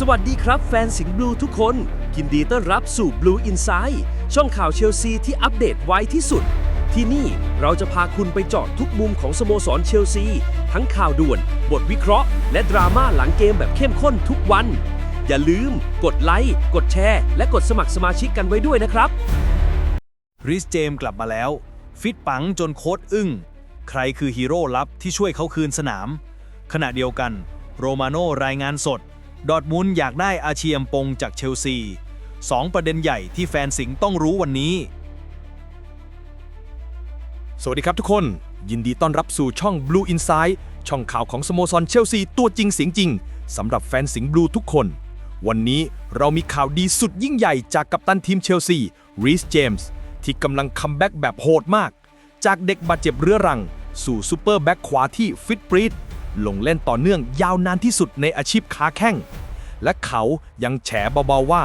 สวัสดีครับแฟนสิงห์บลูทุกคนยินดีต้อนรับสู่ Blue Inside ช่องข่าวเชลซีที่อัปเดตไวที่สุด ที่นี่เราจะพาคุณไปเจาะทุกมุมของสโมสรเชลซี ทั้งข่าวด่วน บทวิเคราะห์ และดราม่าหลังเกมแบบเข้มข้นทุกวัน อย่าลืม กดไลค์กดแชร์ และกดสมัครสมาชิกกันไว้ด้วยนะครับ ริสเจมส์กลับมาแล้ว ฟิตปังจนโค้ดอึ้ง ใครคือฮีโร่ลับที่ช่วยเขาคืนสนาม ขณะเดียวกัน โรมาโน่รายงานสด ดอร์ทมุนอยากได้อาเชียมปงจากเชลซีสองประเด็นใหญ่ที่แฟนสิงห์ต้องรู้วันนี้ สวัสดีครับทุกคน ยินดีต้อนรับสู่ช่อง Blue Inside ช่องข่าวของสโมสรเชลซีตัวจริงเสียงจริงสำหรับแฟนสิงห์บลูทุกคน วันนี้เรามีข่าวดีสุดยิ่งใหญ่จากกัปตันทีมเชลซีรีสเจมส์ที่กำลังคัมแบ็กแบบโหดมาก จากเด็กบาดเจ็บเรื้อรัง สู่ซูเปอร์แบ็กขวาที่ฟิตปรีดลงเล่นต่อเนื่องยาวนานที่สุดในอาชีพค้าแข้ง และเขายังแฉเบาๆว่า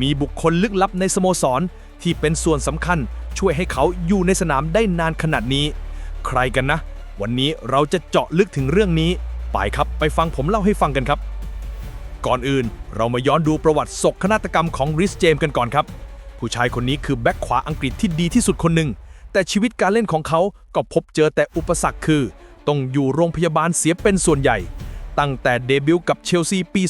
มีบุคคลลึกลับในสโมสร ที่เป็นส่วนสำคัญช่วยให้เขาอยู่ในสนามได้นานขนาดนี้ ใครกันนะ วันนี้เราจะเจาะลึกถึงเรื่องนี้ ไปครับไปฟังผมเล่าให้ฟังกันครับ ก่อนอื่นเรามาย้อนดูประวัติศกนาฏกรรมของริสเจมกันก่อนครับ ผู้ชายคนนี้คือแบ็คขวาอังกฤษที่ดีที่สุดคนหนึ่งแต่ชีวิตการเล่นของเขาก็พบเจอแต่อุปสรรคคือ ต้องอยู่โรงพยาบาลเสียเป็นส่วนใหญ่ ตั้งแต่เดบิวต์กับเชลซีปี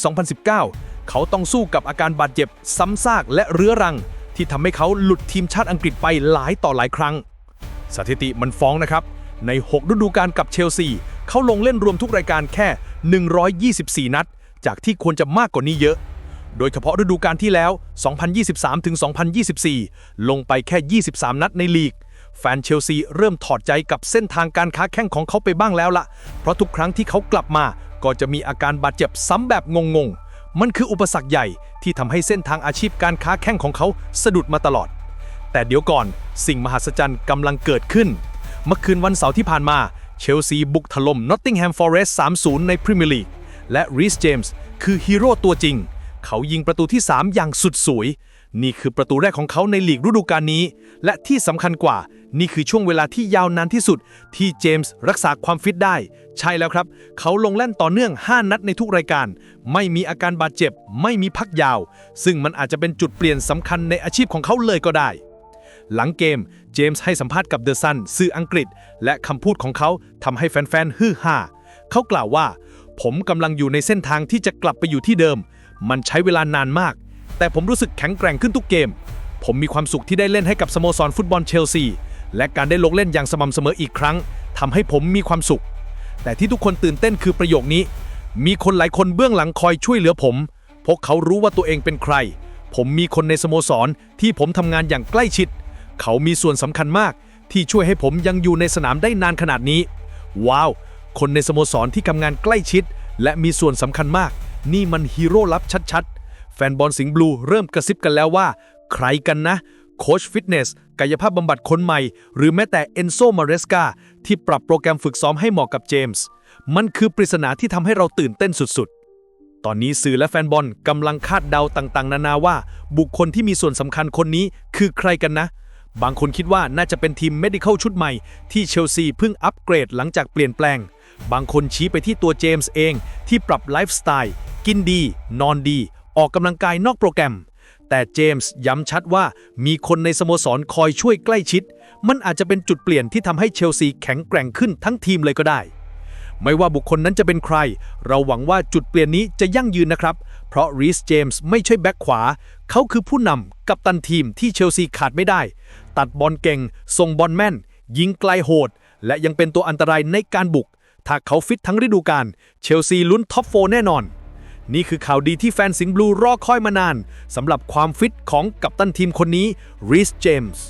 2019 เขาต้องสู้กับอาการบาดเจ็บซ้ำซากและเรื้อรัง ที่ทำให้เขาหลุดทีมชาติอังกฤษไปหลายต่อหลายครั้ง สถิติมันฟ้องนะครับ ใน 6 ฤดูกาลกับเชลซี เขาลงเล่นรวมทุกรายการแค่ 124 นัด จากที่ควรจะมากกว่านี้เยอะ โดยเฉพาะฤดูกาลที่แล้ว 2023ถึง2024 ลงไปแค่ 23 นัดในลีกแฟนเชลซีเริ่มถอดใจกับเส้นทางการค้าแข่งของเขาไปบ้างแล้วละเพราะทุกครั้งที่เขากลับมา ก็จะมีอาการบาดเจ็บซ้ำแบบงงๆ มันคืออุปสรรคใหญ่ที่ทำให้เส้นทางอาชีพการค้าแข่งของเขาสะดุดมาตลอด แต่เดี๋ยวก่อนสิ่งมหัศจรรย์กำลังเกิดขึ้น เมื่อคืนวันเสาร์ที่ผ่านมาเชลซีบุกถล่มนอตติงแฮมฟอเรสต์3-0 ในพรีเมียร์ลีกและรีสเจมส์คือฮีโร่ตัวจริง เขายิงประตูที่ 3 อย่างสุดสวย นี่คือประตูแรกของเขาในลีกฤดูกาลนี้ และที่สำคัญกว่า นี่คือช่วงเวลาที่ยาวนานที่สุด ที่เจมส์รักษาความฟิตได้ ใช่แล้วครับ เขาลงเล่นต่อเนื่อง 5 นัดในทุกรายการ ไม่มีอาการบาดเจ็บ ไม่มีพักยาว ซึ่งมันอาจจะเป็นจุดเปลี่ยนสำคัญในอาชีพของเขาเลยก็ได้ หลังเกม เจมส์ให้สัมภาษณ์กับเดอะซันสื่ออังกฤษ และคำพูดของเขาทำให้แฟนๆฮือฮาเขากล่าวว่า ผมกำลังอยู่ในเส้นทางที่จะกลับไปอยู่ที่เดิม มันใช้เวลานานมาก แต่ผมรู้สึกแข็งแกร่งขึ้นทุกเกม ผมมีความสุขที่ได้เล่นให้กับสโมสรฟุตบอลเชลซี และการได้ลงเล่นอย่างสม่ำเสมออีกครั้งทำให้ผมมีความสุข แต่ที่ทุกคนตื่นเต้นคือประโยคนี้ มีคนหลายคนเบื้องหลังคอยช่วยเหลือผม พวกเขารู้ว่าตัวเองเป็นใคร ผมมีคนในสโมสรที่ผมทำงานอย่างใกล้ชิด เขามีส่วนสำคัญมาก ที่ช่วยให้ผมยังอยู่ในสนามได้นานขนาดนี้ ว้าว คนในสโมสรที่ทำงานใกล้ชิด และมีส่วนสำคัญมาก นี่มันฮีโร่ลับชัดๆ แฟนบอลสิงห์บลูเริ่มกระซิบกันแล้วว่า ใครกันนะ โค้ชฟิตเนส กายภาพบำบัดคนใหม่ หรือแม้แต่เอนโซมาเรสกาที่ปรับโปรแกรมฝึกซ้อมให้เหมาะกับเจมส์มันคือปริศนาที่ทำให้เราตื่นเต้นสุดๆ ตอนนี้สื่อและแฟนบอลกำลังคาดเดาต่างๆ นานาว่า บุคคลที่มีส่วนสำคัญคนนี้คือใครกันนะ บางคนคิดว่าน่าจะเป็นทีม medical ชุดใหม่ ที่เชลซีเพิ่งอัปเกรดหลังจากเปลี่ยนแปลง บางคนชี้ไปที่ตัวเจมส์เองที่ปรับไลฟ์สไตล์กินดี นอนดี ออกกำลังกายนอกโปรแกรม แต่เจมส์ย้ำชัดว่ามีคนในสโมสรคอยช่วยใกล้ชิด มันอาจจะเป็นจุดเปลี่ยนที่ทำให้เชลซีแข็งแกร่งขึ้นทั้งทีมเลยก็ได้ ไม่ว่าบุคคลนั้นจะเป็นใคร เราหวังว่าจุดเปลี่ยนนี้จะยั่งยืนนะครับ เพราะรีสเจมส์ไม่ใช่แบ็คขวา เขาคือผู้นำกับตันทีมที่เชลซีขาดไม่ได้ ตัดบอลเก่งส่งบอลแม่น ยิงไกลโหด และยังเป็นตัวอันตรายในการบุกถ้าเขาฟิตทั้งฤดูกาลเชลซีลุ้นท็อปโฟแน่นอน นี่คือข่าวดีที่แฟนสิงห์บลูรอคอยมานานสำหรับความฟิตของกัปตันทีมคนนี้รีสเจมส์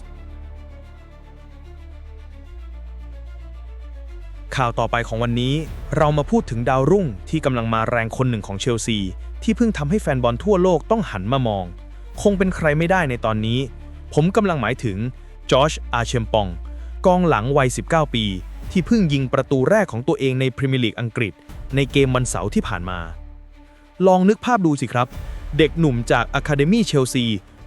ข่าวต่อไปของวันนี้เรามาพูดถึงดาวรุ่งที่กำลังมาแรงคนหนึ่งของเชลซี ที่เพิ่งทำให้แฟนบอลทั่วโลกต้องหันมามอง คงเป็นใครไม่ได้ในตอนนี้ ผมกำลังหมายถึงจอชอาเชมปอง กองหลังวัย 19 ปี ที่เพิ่งยิงประตูแรกของตัวเองในพรีเมียร์ลีกอังกฤษ ในเกมวันเสาร์ที่ผ่านมา ลองนึกภาพดูสิครับ เด็กหนุ่มจากอะคาเดมี่เชลซี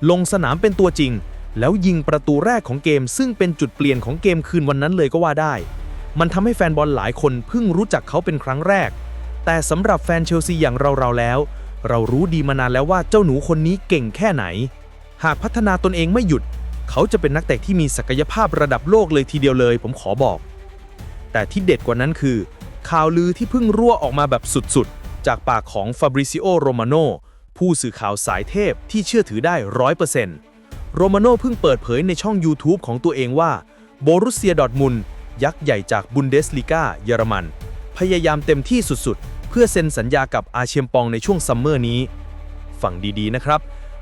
ลงสนามเป็นตัวจริง แล้วยิงประตูแรกของเกม ซึ่งเป็นจุดเปลี่ยนของเกมคืนวันนั้นเลยก็ว่าได้ มันทำให้แฟนบอลหลายคนเพิ่งรู้จักเขาเป็นครั้งแรก แต่สำหรับแฟนเชลซีอย่างเราๆแล้ว เรารู้ดีมานานแล้วว่าเจ้าหนูคนนี้เก่งแค่ไหน หากพัฒนาตนเองไม่หยุด เขาจะเป็นนักเตะที่มีศักยภาพระดับโลกเลยทีเดียวเลย ผมขอบอก แต่ที่เด็ดกว่านั้นคือ ข่าวลือที่เพิ่งรั่วออกมาแบบสุดๆ จากปากของฟาบริซิโอโรมาโนผู้สื่อข่าวสายเทพที่เชื่อถือได้ร้อยเปอร์เซ็นต์โรมาโนเพิ่งเปิดเผยในช่อง YouTube ของตัวเองว่าโบรุสเซียดอทมุนยักษ์ใหญ่จากบุนเดสลีกาเยอรมัน พยายามเต็มที่สุดๆ เพื่อเซ็นสัญญากับอาเชียมปองในช่วงซัมเมอร์นี้ฟังดีๆนะครับ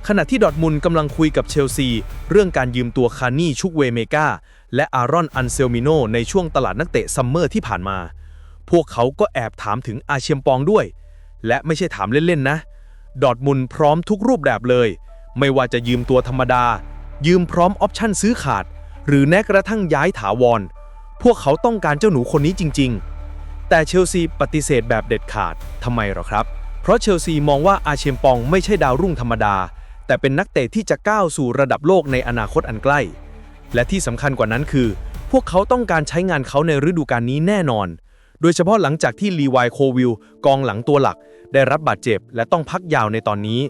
ขณะที่ดอทมุนกำลังคุยกับเชลซี เรื่องการยืมตัวคานี่ชุกเวเมกาและอารอนอันเซลมิโนในช่วงตลาดนักเตะซัมเมอร์ที่ผ่านมา พวกเขาก็แอบถามถึงอาเชียมปองด้วย และไม่ใช่ถามเล่นๆนะ ดอทมุนพร้อมทุกรูปแบบเลย ไม่ว่าจะยืมตัวธรรมดา ยืมพร้อมออปชั่นซื้อขาด หรือแม้กระทั่งย้ายถาวร พวกเขาต้องการเจ้าหนูคนนี้จริง ๆ แต่เชลซีปฏิเสธแบบเด็ดขาดทำไมหรอครับ เพราะเชลซีมองว่าอาเชมปองไม่ใช่ดาวรุ่งธรรมดา แต่เป็นนักเตะที่จะก้าวสู่ระดับโลกในอนาคตอันใกล้ และที่สำคัญกว่านั้นคือ พวกเขาต้องการใช้งานเขาในฤดูกาลนี้แน่นอน โดยเฉพาะหลังจากที่ลีวายโควิลกองหลังตัวหลัก ได้รับบาดเจ็บและต้องพักยาวในตอนนี้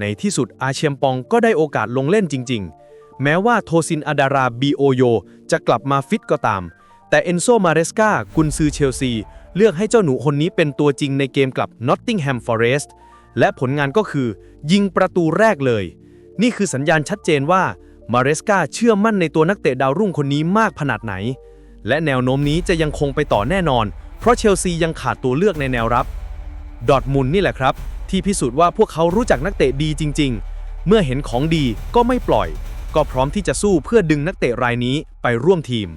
ในที่สุดอาเชียมปองก็ได้โอกาสลงเล่นจริง ๆ แม้ว่าโทซินอาดาราบีโอโยจะกลับมาฟิตก็ตาม แต่เอนโซมาเรสกากุนซือเชลซี เลือกให้เจ้าหนูคนนี้เป็นตัวจริงในเกมกับ Nottingham Forest และผลงานก็คือ ยิงประตูแรกเลย นี่คือสัญญาณชัดเจนว่ามาเรสกาเชื่อมั่นในตัวนักเตะดาวรุ่งคนนี้มากขนาดไหน และแนวโน้มนี้จะยังคงไปต่อแน่นอน เพราะเชลซียังขาดตัวเลือกในแนวรับ ดอทมุนนี่แหละครับ ที่พิสูจน์ว่าพวกเขารู้จักนักเตะดีจริง ๆ เมื่อเห็นของดีก็ไม่ปล่อย ก็พร้อมที่จะสู้เพื่อดึงนักเตะรายนี้ไปร่วมทีม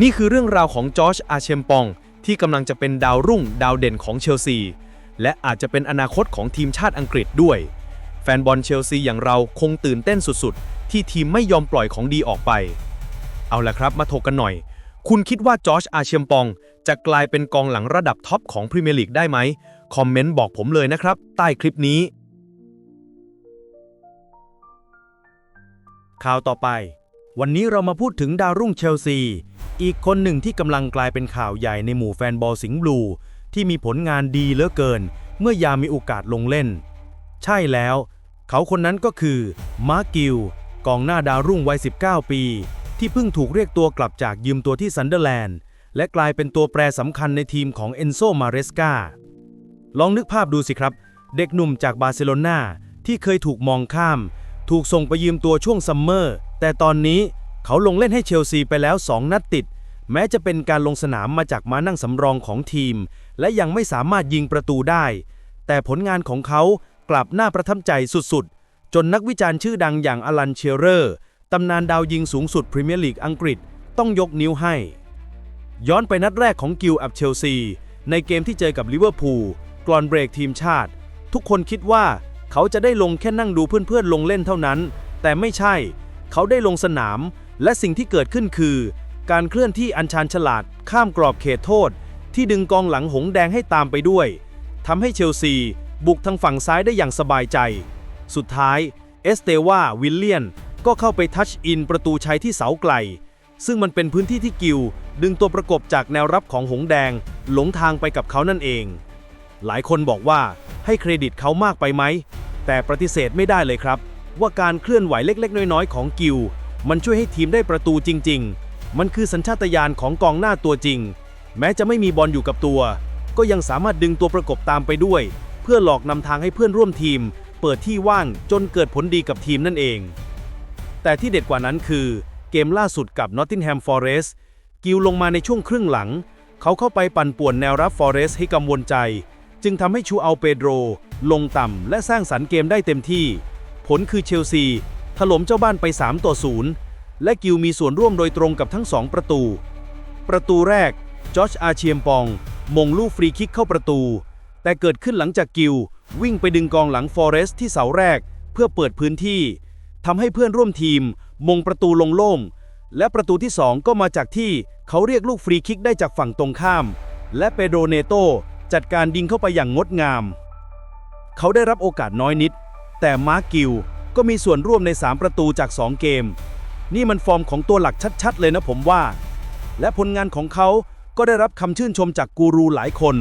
นี่คือเรื่องราวของจอร์จอาเชมปอง ที่กำลังจะเป็นดาวรุ่งดาวเด่นของเชลซี และอาจจะเป็นอนาคตของทีมชาติอังกฤษด้วย แฟนบอลเชลซีอย่างเราคงตื่นเต้นสุดๆ ที่ทีมไม่ยอมปล่อยของดีออกไป เอาละครับมาถกกันหน่อยคุณคิดว่าจอร์จอาเชมปอง จะกลายเป็นกองหลังระดับท็อปของพรีเมียร์ลีกได้ไหม คอมเมนต์บอกผมเลยนะครับ ใต้คลิปนี้ ข่าวต่อไป วันนี้เรามาพูดถึงดาวรุ่งเชลซี อีกคนหนึ่งที่กำลังกลายเป็นข่าวใหญ่ในหมู่แฟนบอลสิงห์บลู ที่มีผลงานดีเหลือเกิน เมื่อยามีโอกาสลงเล่น ใช่แล้ว เขาคนนั้นก็คือ มาร์กิลกองหน้าดาวรุ่งวัย 19 ปี ที่เพิ่งถูกเรียกตัวกลับจากยืมตัวที่ซันเดอร์แลนด์และกลายเป็นตัวแปรสำคัญในทีมของเอนโซมาเรสกา ลองนึกภาพดูสิครับ เด็กหนุ่มจากบาร์เซโลนาที่เคยถูกมองข้าม ถูกส่งไปยืมตัวช่วงซัมเมอร์ แต่ตอนนี้เขาลงเล่นให้เชลซีไปแล้ว 2 นัดติด แม้จะเป็นการลงสนามมาจากม้านั่งสำรองของทีม และยังไม่สามารถยิงประตูได้ แต่ผลงานของเขากลับน่าประทับใจสุดๆ จนนักวิจารณ์ชื่อดังอย่างอลันเชเรอร์ตำนานดาวยิงสูงสุดพรีเมียร์ลีกอังกฤษต้องยกนิ้วให้ ย้อนไปนัดแรกของกิลอับเชลซีในเกมที่เจอกับลิเวอร์พูล ก่อนเบรกทีมชาติ ทุกคนคิดว่าเขาจะได้ลงแค่นั่งดูเพื่อนๆลงเล่นเท่านั้น แต่ไม่ใช่ เขาได้ลงสนาม และสิ่งที่เกิดขึ้นคือ การเคลื่อนที่อันชานฉลาดข้ามกรอบเขตโทษ ที่ดึงกองหลังหงแดงให้ตามไปด้วยทำให้เชลซี บุกทางฝั่งซ้ายได้อย่างสบายใจ สุดท้าย เอสเตวาวิลเลียน ก็เข้าไปทัชอินประตูชัยที่เสาไกล ซึ่งมันเป็นพื้นที่ที่กิลดึงตัวประกบจากแนวรับของหงแดง หลงทางไปกับเขานั่นเอง หลายคนบอกว่าให้เครดิตเขามากไปไหม แต่ปฏิเสธไม่ได้เลยครับ ว่าการเคลื่อนไหวเล็ก ๆ น้อย ๆ ของกิลมันช่วยให้ทีมได้ประตูจริง ๆ มันคือสัญชาตญาณของกองหน้าตัวจริง แม้จะไม่มีบอลอยู่กับตัว ก็ยังสามารถดึงตัวประกบตามไปด้วย เพื่อหลอกนำทางให้เพื่อนร่วมทีม เปิดที่ว่างจนเกิดผลดีกับทีมนั่นเอง แต่ที่เด็ดกว่านั้นคือ เกมล่าสุดกับ Nottingham Forest กิลลงมาในช่วงครึ่งหลัง เขาเข้าไปปั่นป่วนแนวรับ Forest ให้กังวลใจ จึงทำให้ชูอัลเปโดร ลงต่ำและสร้างสรรค์เกมได้เต็มที่ ผลคือเชลซี ถล่มเจ้าบ้านไป 3 ต่อ 0 และกิลมีส่วนร่วมโดยตรงกับทั้ง 2 ประตู ประตูแรก จอร์จอาเชียมปอง มงลูกฟรีคิกเข้าประตู แต่เกิดขึ้นหลังจากกิลวิ่งไปดึงกองหลังฟอเรสที่เสาแรก เพื่อเปิดพื้นที่ทำให้เพื่อนร่วมทีม มงประตูลงโล่งและประตูที่ 2 ก็มาจากที่เขาเรียกลูกฟรีคิกได้จากฝั่งตรงข้าม และเปโดเนโต จัดการยิงเข้าไปอย่างงดงาม เขาได้รับโอกาสน้อยนิด แต่มาร์กิลก็มีส่วนร่วมใน 3 ประตูจาก 2 เกม นี่มันฟอร์มของตัวหลักชัด ๆ เลยนะผมว่า และผลงานของเขาก็ได้รับคำชื่นชมจากกูรูหลายคน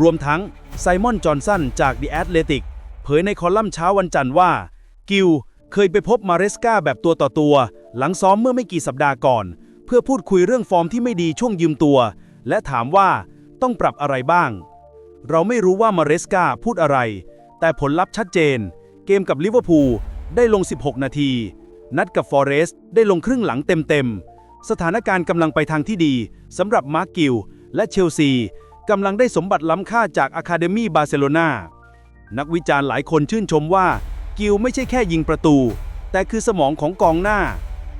รวมทั้งไซมอน จอห์นสันจาก The Athletic เผยในคอลัมน์เช้าวันจันทร์ว่า กิลเคยไปพบมาเรสกาแบบตัวต่อตัว หลังซ้อมเมื่อไม่กี่สัปดาห์ก่อน เพื่อพูดคุยเรื่องฟอร์มที่ไม่ดีช่วงยืมตัว และถามว่าต้องปรับอะไรบ้าง เราไม่รู้ว่ามาเรสกาพูดอะไร แต่ผลลัพธ์ชัดเจน เกมกับลิเวอร์พูลได้ลง 16 นาที นัดกับฟอเรสต์ได้ลงครึ่งหลังเต็มๆ สถานการณ์กำลังไปทางที่ดีสำหรับมาร์กกิลและเชลซีกำลังได้สมบัติล้ำค่าจากอะคาเดมีบาร์เซโลนานักวิจารณ์หลายคนชื่นชมว่ากิลไม่ใช่แค่ยิงประตู แต่คือสมองของกองหน้า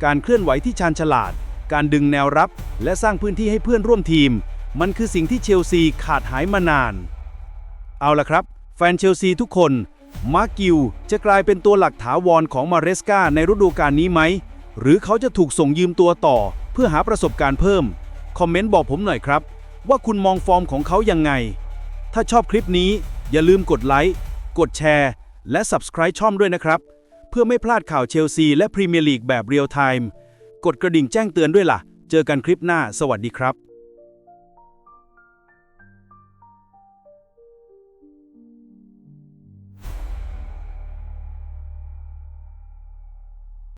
การเคลื่อนไหวที่ชาญฉลาด การดึงแนวรับ และสร้างพื้นที่ให้เพื่อนร่วมทีม มันคือสิ่งที่เชลซีขาดหายมานาน เอาละครับ แฟนเชลซีทุกคน มาร์กิลจะกลายเป็นตัวหลักถาวรของมาเรสกาในฤดูกาลนี้ไหม หรือเขาจะถูกส่งยืมตัวต่อ เพื่อหาประสบการณ์เพิ่ม คอมเมนต์บอกผมหน่อยครับ ว่าคุณมองฟอร์มของเขายังไง ถ้าชอบคลิปนี้อย่าลืมกดไลค์กดแชร์และ Subscribe ช่องด้วยนะครับ เพื่อไม่พลาดข่าวเชลซีและพรีเมียร์ลีกแบบเรียลไทม์กดกระดิ่งแจ้งเตือนด้วยล่ะ เจอกันคลิปหน้า สวัสดีครับ